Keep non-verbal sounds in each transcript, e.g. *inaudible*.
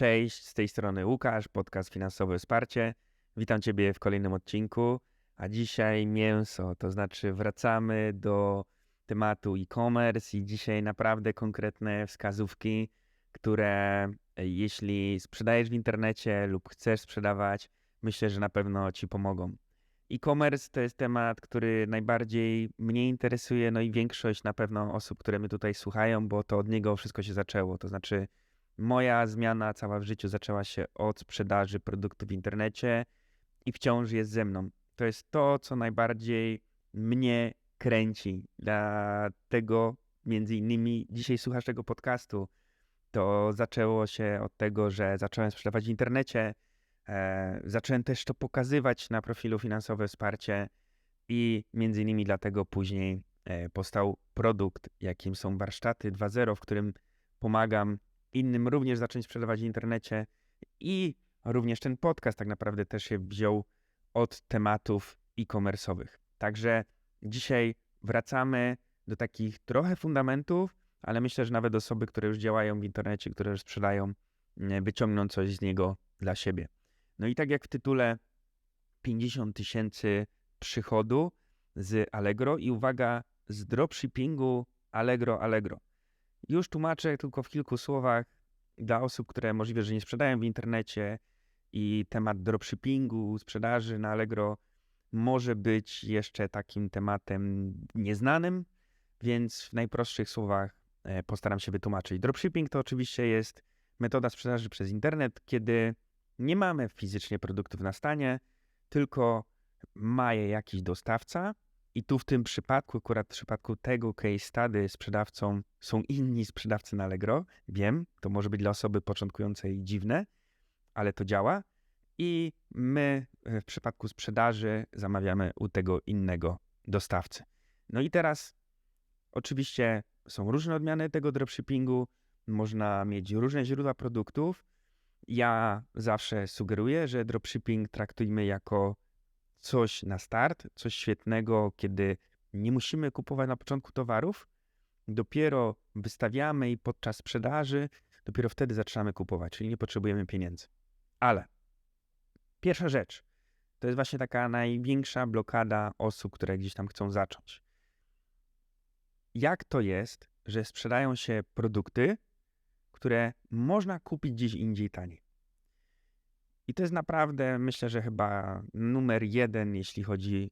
Cześć, z tej strony Łukasz, podcast Finansowe Wsparcie. Witam Ciebie w kolejnym odcinku, a dzisiaj mięso, to znaczy wracamy do tematu e-commerce i dzisiaj naprawdę konkretne wskazówki, które e, jeśli sprzedajesz w internecie lub chcesz sprzedawać, myślę, że na pewno Ci pomogą. E-commerce to jest temat, który najbardziej mnie interesuje, no i większość na pewno osób, które mnie tutaj słuchają, bo to od niego wszystko się zaczęło. To znaczy, moja zmiana cała w życiu zaczęła się od sprzedaży produktów w internecie i wciąż jest ze mną. To jest to, co najbardziej mnie kręci. Dlatego między innymi dzisiaj słuchasz tego podcastu. To zaczęło się od tego, że zacząłem sprzedawać w internecie. E, zacząłem też to pokazywać na profilu Finansowe Wsparcie i między innymi dlatego później e, powstał produkt, jakim są warsztaty 2.0, w którym pomagam innym również zacząć sprzedawać w internecie i również ten podcast tak naprawdę też się wziął od tematów e-commerce'owych. Także dzisiaj wracamy do takich trochę fundamentów, ale myślę, że nawet osoby, które już działają w internecie, które już sprzedają, wyciągną coś z niego dla siebie. No i tak jak w tytule 50 tysięcy przychodu z Allegro i uwaga, z dropshippingu Allegro Allegro. Już tłumaczę tylko w kilku słowach dla osób, które możliwe, że nie sprzedają w internecie i temat dropshippingu, sprzedaży na Allegro może być jeszcze takim tematem nieznanym, więc w najprostszych słowach e, postaram się wytłumaczyć. Dropshipping to oczywiście jest metoda sprzedaży przez internet, kiedy nie mamy fizycznie produktów na stanie, tylko ma je jakiś dostawca i tu w tym przypadku, akurat w przypadku tego case study sprzedawcą są inni sprzedawcy na Allegro. Wiem, to może być dla osoby początkującej dziwne, ale to działa. I my w przypadku sprzedaży zamawiamy u tego innego dostawcy. No i teraz oczywiście są różne odmiany tego dropshippingu, można mieć różne źródła produktów. Ja zawsze sugeruję, że dropshipping traktujmy jako coś na start, coś świetnego, kiedy nie musimy kupować na początku towarów, dopiero wystawiamy i podczas sprzedaży, dopiero wtedy zaczynamy kupować, czyli nie potrzebujemy pieniędzy. Ale pierwsza rzecz to jest właśnie taka największa blokada osób, które gdzieś tam chcą zacząć. Jak to jest, że sprzedają się produkty, które można kupić gdzieś indziej taniej? I to jest naprawdę, myślę, że chyba numer jeden, jeśli chodzi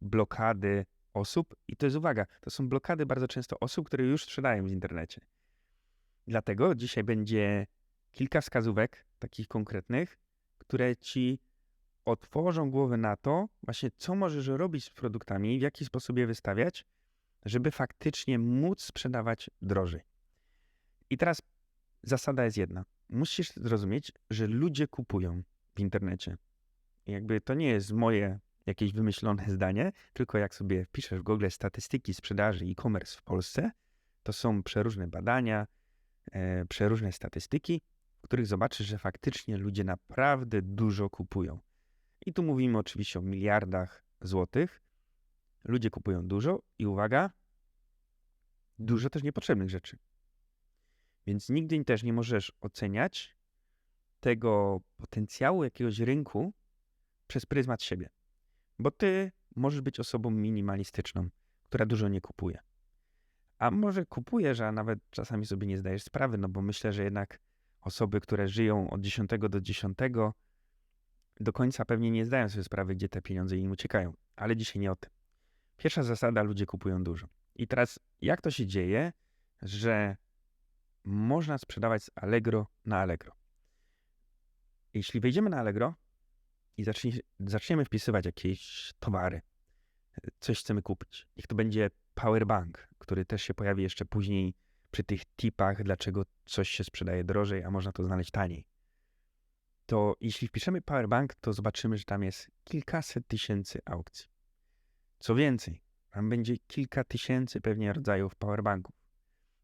blokady osób. I to jest uwaga, to są blokady bardzo często osób, które już sprzedają w internecie. Dlatego dzisiaj będzie kilka wskazówek, takich konkretnych, które ci otworzą głowę na to, właśnie co możesz robić z produktami, w jaki sposób je wystawiać, żeby faktycznie móc sprzedawać drożej. I teraz zasada jest jedna musisz zrozumieć, że ludzie kupują w internecie. jakby to nie jest moje jakieś wymyślone *laughs* zdanie, tylko jak sobie wpiszesz w Google statystyki sprzedaży e-commerce w Polsce, to są przeróżne badania, e, przeróżne statystyki, w których zobaczysz, że faktycznie ludzie naprawdę dużo kupują. I tu mówimy oczywiście o miliardach złotych. Ludzie kupują dużo i uwaga, dużo też niepotrzebnych rzeczy. Więc nigdy też nie możesz oceniać tego potencjału jakiegoś rynku przez pryzmat siebie. Bo ty możesz być osobą minimalistyczną, która dużo nie kupuje. A może kupujesz, a nawet czasami sobie nie zdajesz sprawy, no bo myślę, że jednak osoby, które żyją od 10 do 10, do końca pewnie nie zdają sobie sprawy, gdzie te pieniądze im uciekają. Ale dzisiaj nie o tym. Pierwsza zasada, ludzie kupują dużo. I teraz jak to się dzieje, że można sprzedawać z Allegro na Allegro. Jeśli wejdziemy na Allegro i zacznie, zaczniemy wpisywać jakieś towary, coś chcemy kupić, niech to będzie powerbank, który też się pojawi jeszcze później przy tych tipach, dlaczego coś się sprzedaje drożej, a można to znaleźć taniej. To jeśli wpiszemy powerbank, to zobaczymy, że tam jest kilkaset tysięcy aukcji. Co więcej, tam będzie kilka tysięcy pewnie rodzajów powerbanków.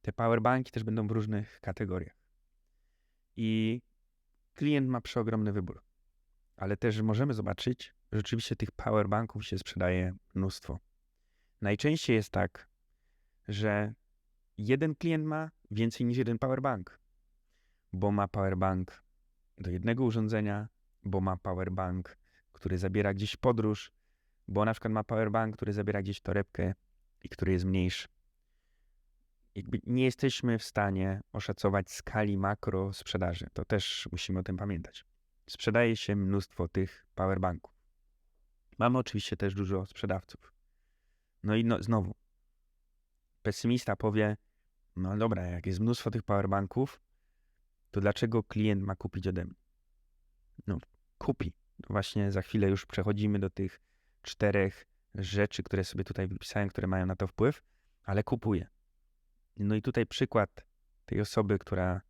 Te powerbanki też będą w różnych kategoriach. I klient ma przeogromny wybór. Ale też możemy zobaczyć, że rzeczywiście tych powerbanków się sprzedaje mnóstwo. Najczęściej jest tak, że jeden klient ma więcej niż jeden powerbank. bo ma powerbank do jednego urządzenia, bo ma powerbank, który zabiera gdzieś podróż, bo na przykład ma powerbank, który zabiera gdzieś torebkę i który jest mniejszy. Jakby nie jesteśmy w stanie oszacować skali makro sprzedaży. To też musimy o tym pamiętać. Sprzedaje się mnóstwo tych powerbanków. Mamy oczywiście też dużo sprzedawców. No i no, znowu, pesymista powie, no dobra, jak jest mnóstwo tych powerbanków, to dlaczego klient ma kupić ode mnie? No, kupi. Właśnie za chwilę już przechodzimy do tych czterech rzeczy, które sobie tutaj wypisałem, które mają na to wpływ, ale kupuje. No i tutaj przykład tej osoby, która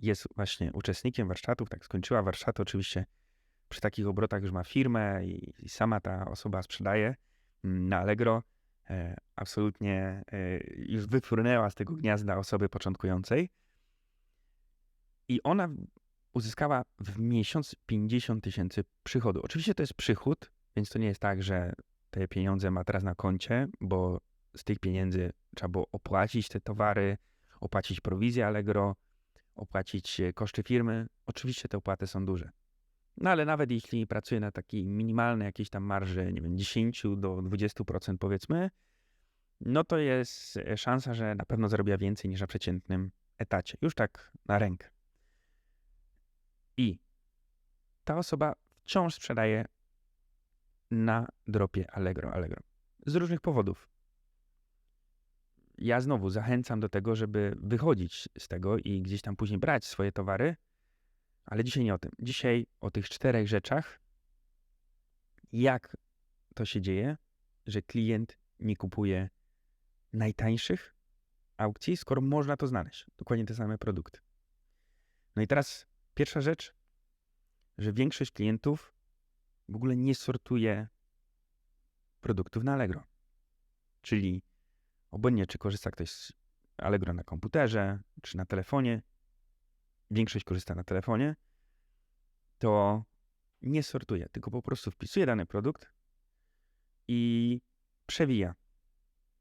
jest właśnie uczestnikiem warsztatów, tak skończyła warsztat, oczywiście przy takich obrotach już ma firmę i, i sama ta osoba sprzedaje mm, na Allegro. E, absolutnie e, już wyfrunęła z tego gniazda osoby początkującej. I ona uzyskała w miesiąc 50 tysięcy przychodu. Oczywiście to jest przychód, więc to nie jest tak, że te pieniądze ma teraz na koncie, bo z tych pieniędzy trzeba było opłacić te towary, opłacić prowizję Allegro, opłacić e, koszty firmy. Oczywiście te opłaty są duże. No ale nawet jeśli pracuje na takiej minimalnej jakiejś tam marży, nie wiem, 10 do 20% powiedzmy, no to jest e, szansa, że na pewno zarabia więcej niż na przeciętnym etacie. Już tak na rękę. I ta osoba wciąż sprzedaje na dropie Allegro, Allegro. Z różnych powodów. Ja znowu zachęcam do tego, żeby wychodzić z tego i gdzieś tam później brać swoje towary, ale dzisiaj nie o tym. Dzisiaj o tych czterech rzeczach, jak to się dzieje, że klient nie kupuje najtańszych aukcji, skoro można to znaleźć. Dokładnie te same produkty. No i teraz pierwsza rzecz, że większość klientów w ogóle nie sortuje produktów na Allegro. Czyli obojętnie, czy korzysta ktoś z Allegro na komputerze, czy na telefonie, większość korzysta na telefonie, to nie sortuje, tylko po prostu wpisuje dany produkt i przewija.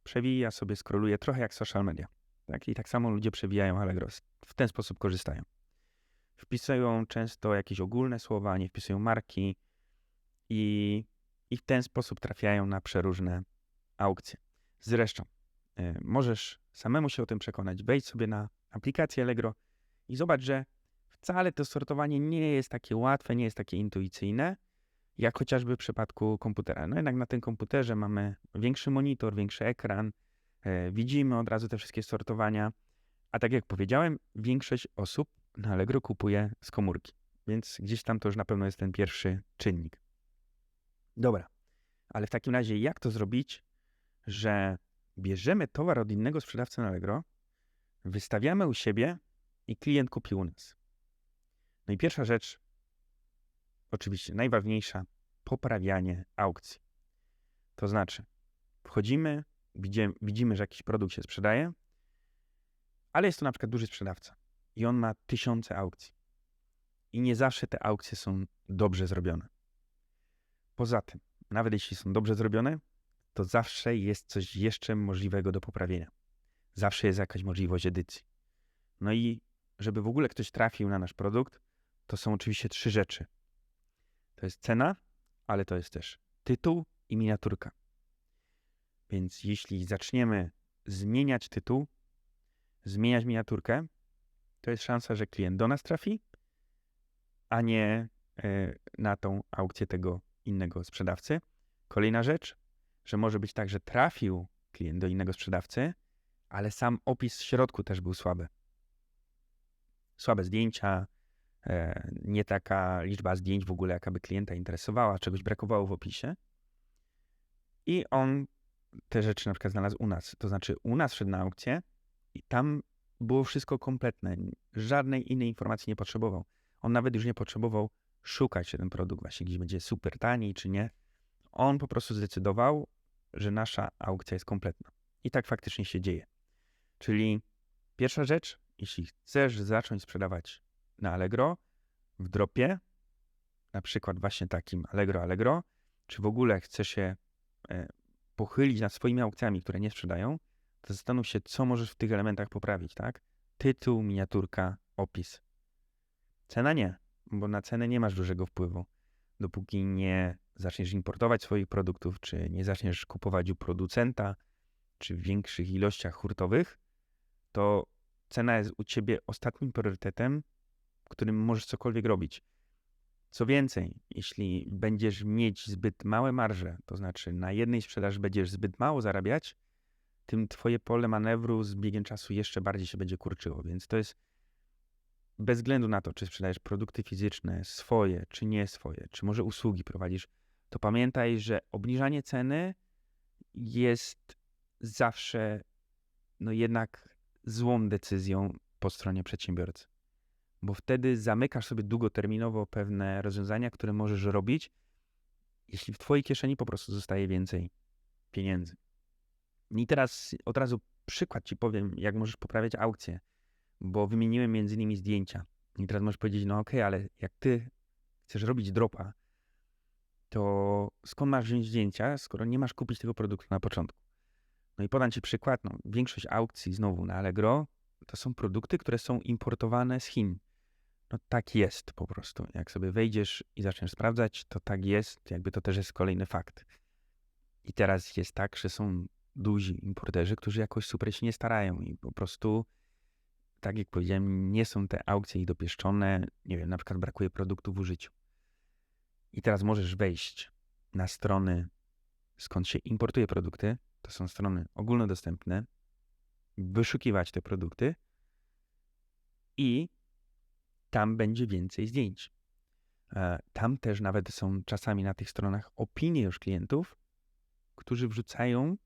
Przewija sobie, skroluje trochę jak social media. Tak? I tak samo ludzie przewijają Allegro. W ten sposób korzystają. Wpisują często jakieś ogólne słowa, nie wpisują marki i, i w ten sposób trafiają na przeróżne aukcje. Zresztą, możesz samemu się o tym przekonać. Wejdź sobie na aplikację Allegro i zobacz, że wcale to sortowanie nie jest takie łatwe, nie jest takie intuicyjne, jak chociażby w przypadku komputera. No jednak na tym komputerze mamy większy monitor, większy ekran, e, widzimy od razu te wszystkie sortowania, a tak jak powiedziałem, większość osób na Allegro kupuje z komórki, więc gdzieś tam to już na pewno jest ten pierwszy czynnik. Dobra, ale w takim razie jak to zrobić, że bierzemy towar od innego sprzedawcy na Allegro, wystawiamy u siebie i klient kupi u nas. No i pierwsza rzecz, oczywiście najważniejsza, poprawianie aukcji. To znaczy, wchodzimy, widzimy, widzimy, że jakiś produkt się sprzedaje, ale jest to na przykład duży sprzedawca i on ma tysiące aukcji. I nie zawsze te aukcje są dobrze zrobione. Poza tym, nawet jeśli są dobrze zrobione, to zawsze jest coś jeszcze możliwego do poprawienia. Zawsze jest jakaś możliwość edycji. No i żeby w ogóle ktoś trafił na nasz produkt, to są oczywiście trzy rzeczy. To jest cena, ale to jest też tytuł i miniaturka. Więc jeśli zaczniemy zmieniać tytuł, zmieniać miniaturkę, to jest szansa, że klient do nas trafi, a nie e, na tą aukcję tego innego sprzedawcy. Kolejna rzecz, że może być tak, że trafił klient do innego sprzedawcy, ale sam opis w środku też był słaby. Słabe zdjęcia, E, nie taka liczba zdjęć w ogóle, jaka by klienta interesowała, czegoś brakowało w opisie. I on te rzeczy na przykład znalazł u nas. To znaczy, u nas szedł na aukcję i tam było wszystko kompletne. Żadnej innej informacji nie potrzebował. On nawet już nie potrzebował szukać, czy ten produkt właśnie gdzieś będzie super tani, czy nie. On po prostu zdecydował, że nasza aukcja jest kompletna. I tak faktycznie się dzieje. Czyli pierwsza rzecz, jeśli chcesz zacząć sprzedawać na Allegro w dropie, na przykład właśnie takim Allegro Allegro, czy w ogóle chcesz się e, pochylić nad swoimi aukcjami, które nie sprzedają, to zastanów się, co możesz w tych elementach poprawić, tak? Tytuł, miniaturka, opis. Cena nie, bo na cenę nie masz dużego wpływu. Dopóki nie zaczniesz importować swoich produktów, czy nie zaczniesz kupować u producenta, czy w większych ilościach hurtowych, to cena jest u ciebie ostatnim priorytetem, którym możesz cokolwiek robić. Co więcej, jeśli będziesz mieć zbyt małe marże, to znaczy na jednej sprzedaży będziesz zbyt mało zarabiać, tym twoje pole manewru z biegiem czasu jeszcze bardziej się będzie kurczyło. Więc to jest bez względu na to, czy sprzedajesz produkty fizyczne, swoje, czy nie swoje, czy może usługi prowadzisz, to pamiętaj, że obniżanie ceny jest zawsze no jednak złą decyzją po stronie przedsiębiorcy. Bo wtedy zamykasz sobie długoterminowo pewne rozwiązania, które możesz robić, jeśli w Twojej kieszeni po prostu zostaje więcej pieniędzy. I teraz od razu przykład Ci powiem, jak możesz poprawiać aukcję, bo wymieniłem między innymi zdjęcia. I teraz możesz powiedzieć, no okej, okay, ale jak Ty chcesz robić dropa, to skąd masz wziąć zdjęcia, skoro nie masz kupić tego produktu na początku? No i podam Ci przykład. No, większość aukcji znowu na Allegro to są produkty, które są importowane z Chin. No tak jest po prostu. Jak sobie wejdziesz i zaczniesz sprawdzać, to tak jest, jakby to też jest kolejny fakt. I teraz jest tak, że są duzi importerzy, którzy jakoś super się nie starają i po prostu, tak jak powiedziałem, nie są te aukcje ich dopieszczone. Nie wiem, na przykład brakuje produktów w użyciu. I teraz możesz wejść na strony, skąd się importuje produkty. To są strony ogólnodostępne. Wyszukiwać te produkty i tam będzie więcej zdjęć. E, tam też nawet są czasami na tych stronach opinie już klientów, którzy wrzucają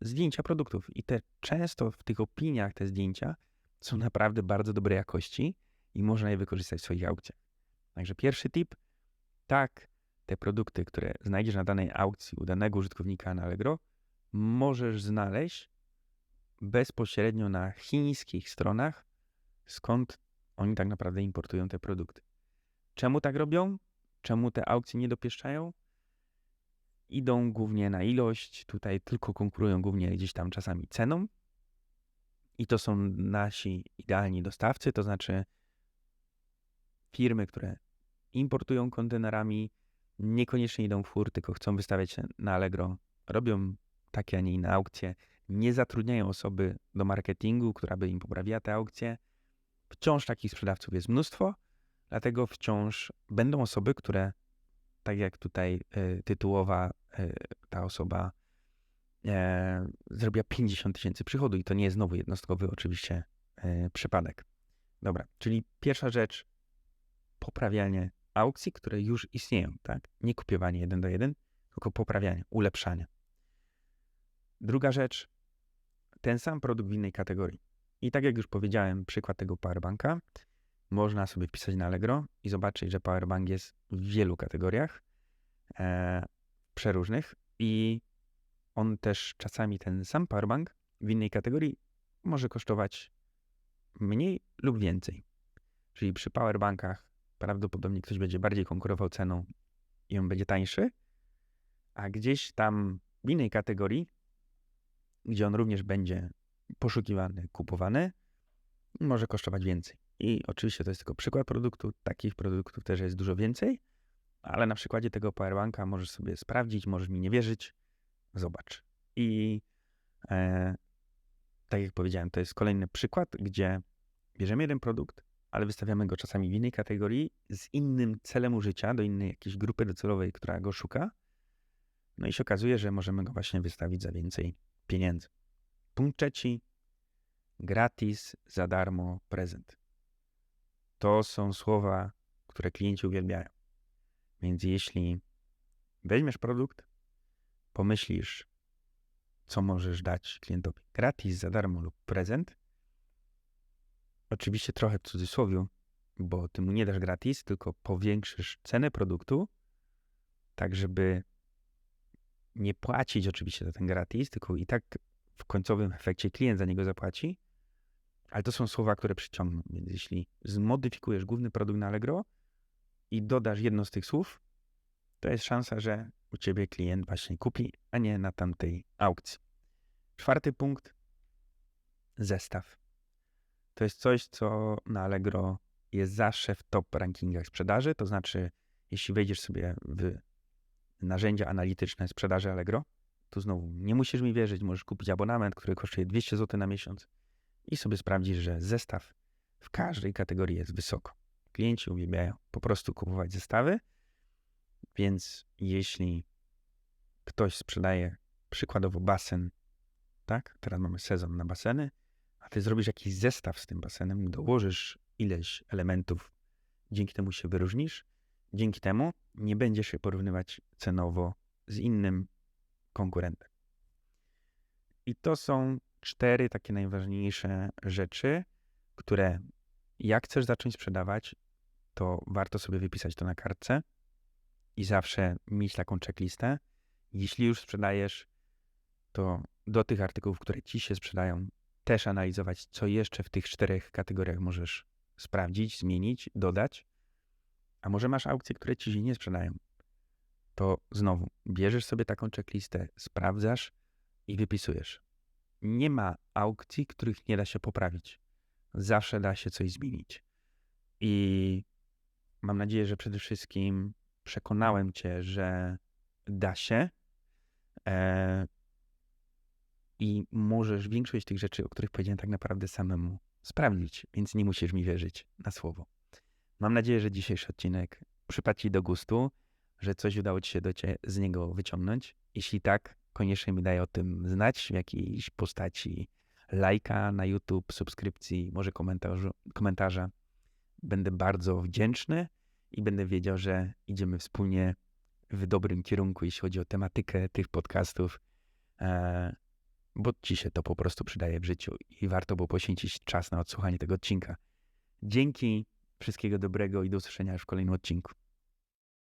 zdjęcia produktów. I te często w tych opiniach te zdjęcia są naprawdę bardzo dobrej jakości i można je wykorzystać w swoich aukcjach. Także pierwszy tip, tak, te produkty, które znajdziesz na danej aukcji u danego użytkownika na Allegro, możesz znaleźć bezpośrednio na chińskich stronach, skąd oni tak naprawdę importują te produkty. Czemu tak robią? Czemu te aukcje nie dopieszczają? Idą głównie na ilość, tutaj tylko konkurują głównie gdzieś tam czasami ceną. I to są nasi idealni dostawcy, to znaczy firmy, które importują kontenerami, niekoniecznie idą w fur, tylko chcą wystawiać się na Allegro, robią takie, a nie inne aukcje, nie zatrudniają osoby do marketingu, która by im poprawiła te aukcje, Wciąż takich sprzedawców jest mnóstwo, dlatego wciąż będą osoby, które, tak jak tutaj y, tytułowa y, ta osoba, y, zrobiła 50 tysięcy przychodu i to nie jest znowu jednostkowy oczywiście przypadek. Dobra, czyli pierwsza rzecz, poprawianie aukcji, które już istnieją, tak? Nie kopiowanie jeden do jeden, tylko poprawianie, ulepszanie. Druga rzecz, ten sam produkt w innej kategorii. I tak jak już powiedziałem, przykład tego powerbanka, można sobie wpisać na Allegro i zobaczyć, że powerbank jest w wielu kategoriach e, przeróżnych i on też czasami ten sam powerbank w innej kategorii może kosztować mniej lub więcej. Czyli przy powerbankach prawdopodobnie ktoś będzie bardziej konkurował ceną i on będzie tańszy, a gdzieś tam w innej kategorii, gdzie on również będzie poszukiwany, kupowany, może kosztować więcej. I oczywiście to jest tylko przykład produktu, takich produktów też jest dużo więcej, ale na przykładzie tego powerbanka możesz sobie sprawdzić, możesz mi nie wierzyć, zobacz. I e, tak jak powiedziałem, to jest kolejny przykład, gdzie bierzemy jeden produkt, ale wystawiamy go czasami w innej kategorii z innym celem użycia, do innej jakiejś grupy docelowej, która go szuka. No i się okazuje, że możemy go właśnie wystawić za więcej pieniędzy. Punkt trzeci. Gratis, za darmo, prezent. To są słowa, które klienci uwielbiają. Więc jeśli weźmiesz produkt, pomyślisz, co możesz dać klientowi gratis, za darmo lub prezent, oczywiście trochę w cudzysłowie, bo ty mu nie dasz gratis, tylko powiększysz cenę produktu, tak żeby nie płacić oczywiście za ten gratis, tylko i tak w końcowym efekcie klient za niego zapłaci, ale to są słowa, które przyciągną. Więc jeśli zmodyfikujesz główny produkt na Allegro i dodasz jedno z tych słów, to jest szansa, że u ciebie klient właśnie kupi, a nie na tamtej aukcji. Czwarty punkt. Zestaw. To jest coś, co na Allegro jest zawsze w top rankingach sprzedaży. To znaczy, jeśli wejdziesz sobie w narzędzia analityczne sprzedaży Allegro, tu znowu nie musisz mi wierzyć, możesz kupić abonament, który kosztuje 200 zł na miesiąc i sobie sprawdzisz, że zestaw w każdej kategorii jest wysoko. Klienci uwielbiają po prostu kupować zestawy, więc jeśli ktoś sprzedaje przykładowo basen, tak? Teraz mamy sezon na baseny, a ty zrobisz jakiś zestaw z tym basenem, dołożysz ileś elementów, dzięki temu się wyróżnisz, dzięki temu nie będziesz się porównywać cenowo z innym konkurentem. I to są cztery takie najważniejsze rzeczy, które jak chcesz zacząć sprzedawać, to warto sobie wypisać to na kartce i zawsze mieć taką checklistę. Jeśli już sprzedajesz, to do tych artykułów, które ci się sprzedają, też analizować, co jeszcze w tych czterech kategoriach możesz sprawdzić, zmienić, dodać. A może masz aukcje, które ci się nie sprzedają, to znowu bierzesz sobie taką checklistę, sprawdzasz i wypisujesz. Nie ma aukcji, których nie da się poprawić. Zawsze da się coś zmienić. I mam nadzieję, że przede wszystkim przekonałem cię, że da się. E, I możesz większość tych rzeczy, o których powiedziałem, tak naprawdę samemu sprawdzić, więc nie musisz mi wierzyć na słowo. Mam nadzieję, że dzisiejszy odcinek przypadł Ci do gustu, że coś udało Ci się do cie, z niego wyciągnąć. Jeśli tak, koniecznie mi daj o tym znać w jakiejś postaci lajka na YouTube, subskrypcji, może komentarzu, komentarza. Będę bardzo wdzięczny i będę wiedział, że idziemy wspólnie w dobrym kierunku, jeśli chodzi o tematykę tych podcastów, e, bo Ci się to po prostu przydaje w życiu i warto było poświęcić czas na odsłuchanie tego odcinka. Dzięki, wszystkiego dobrego i do usłyszenia już w kolejnym odcinku.